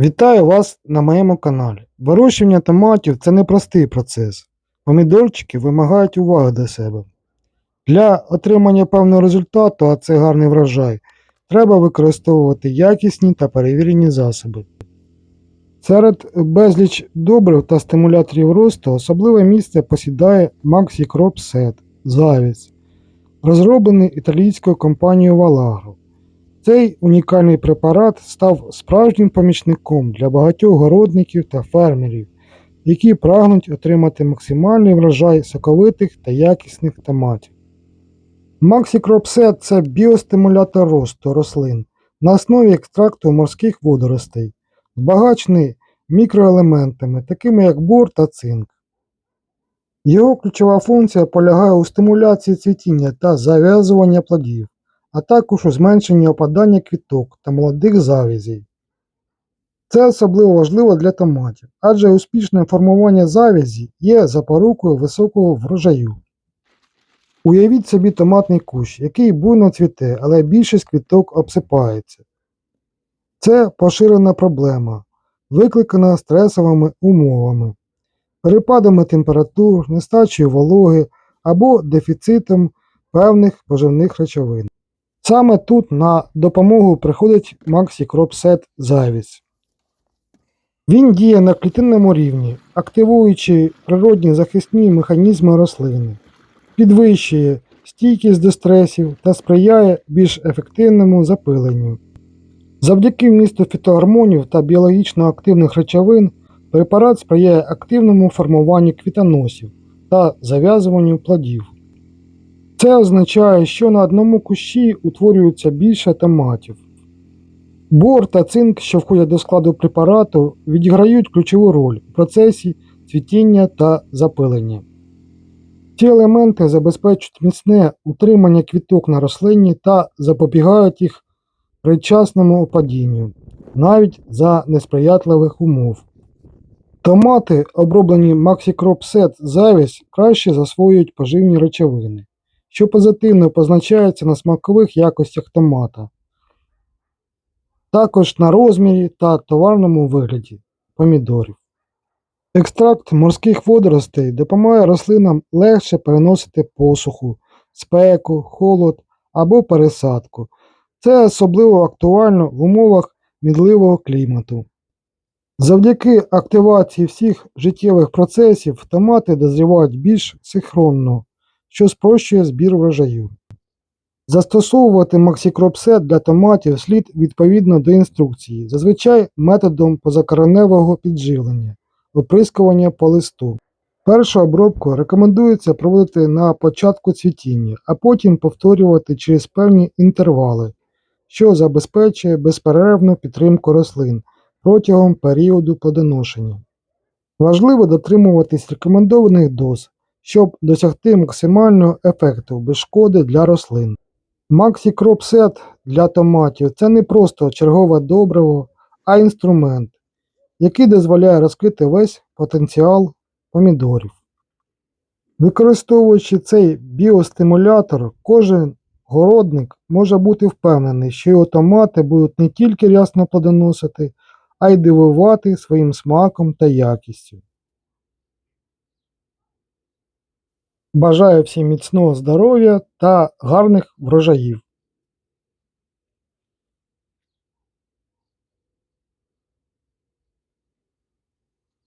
Вітаю вас на моєму каналі. Вирощування томатів це непростий процес. Помідорчики вимагають уваги до себе. Для отримання певного результату, а це гарний врожай, треба використовувати якісні та перевірені засоби. Серед безліч добрив та стимуляторів росту особливе місце посідає Maxi Set Завіс, розроблений італійською компанією Valagro. Цей унікальний препарат став справжнім помічником для багатьох городників та фермерів, які прагнуть отримати максимальний врожай соковитих та якісних томатів. Максікропсет це біостимулятор росту рослин на основі екстракту морських водоростей, збагачений мікроелементами, такими як бор та цинк. Його ключова функція полягає у стимуляції цвітіння та зав'язування плодів а також у зменшенні опадання квіток та молодих завязей. Це особливо важливо для томатів, адже успішне формування завязі є запорукою високого врожаю. Уявіть собі томатний кущ, який буйно цвіте, але більшість квіток обсипається. Це поширена проблема, викликана стресовими умовами, перепадами температур, нестачею вологи або дефіцитом певних поживних речовин. Саме тут на допомогу приходить Set Завіс. Він діє на клітинному рівні, активуючи природні захисні механізми рослини, підвищує стійкість до стресів та сприяє більш ефективному запиленню. Завдяки вмісту фітогормонів та біологічно активних речовин препарат сприяє активному формуванню квітоносів та зав'язуванню плодів. Це означає, що на одному кущі утворюється більше томатів. Бор та цинк, що входять до складу препарату, відіграють ключову роль у процесі цвітіння та запилення. Ці елементи забезпечують міцне утримання квіток на рослині та запобігають їх предчасному опадінню, навіть за несприятливих умов. Томати, оброблені Crop завість, краще засвоюють поживні речовини що позитивно позначається на смакових якостях томата, також на розмірі та товарному вигляді помідорів. Екстракт морських водоростей допомагає рослинам легше переносити посуху, спеку, холод або пересадку. Це особливо актуально в умовах мідливого клімату. Завдяки активації всіх життєвих процесів томати дозрівають більш синхронно, що спрощує збір врожаю. Застосовувати максікропсет для томатів слід відповідно до інструкції, зазвичай методом позакореневого підживлення, оприскування по листу. Першу обробку рекомендується проводити на початку цвітіння, а потім повторювати через певні інтервали, що забезпечує безперервну підтримку рослин протягом періоду плодоношення. Важливо дотримуватись рекомендованих доз, щоб досягти максимального ефекту без шкоди для рослин. Maxi Crop Set для томатів це не просто чергове добриво, а інструмент, який дозволяє розкрити весь потенціал помідорів. Використовуючи цей біостимулятор, кожен городник може бути впевнений, що його томати будуть не тільки рясно плодоносити, а й дивувати своїм смаком та якістю. Бажаю всім міцного здоров'я та гарних врожаїв!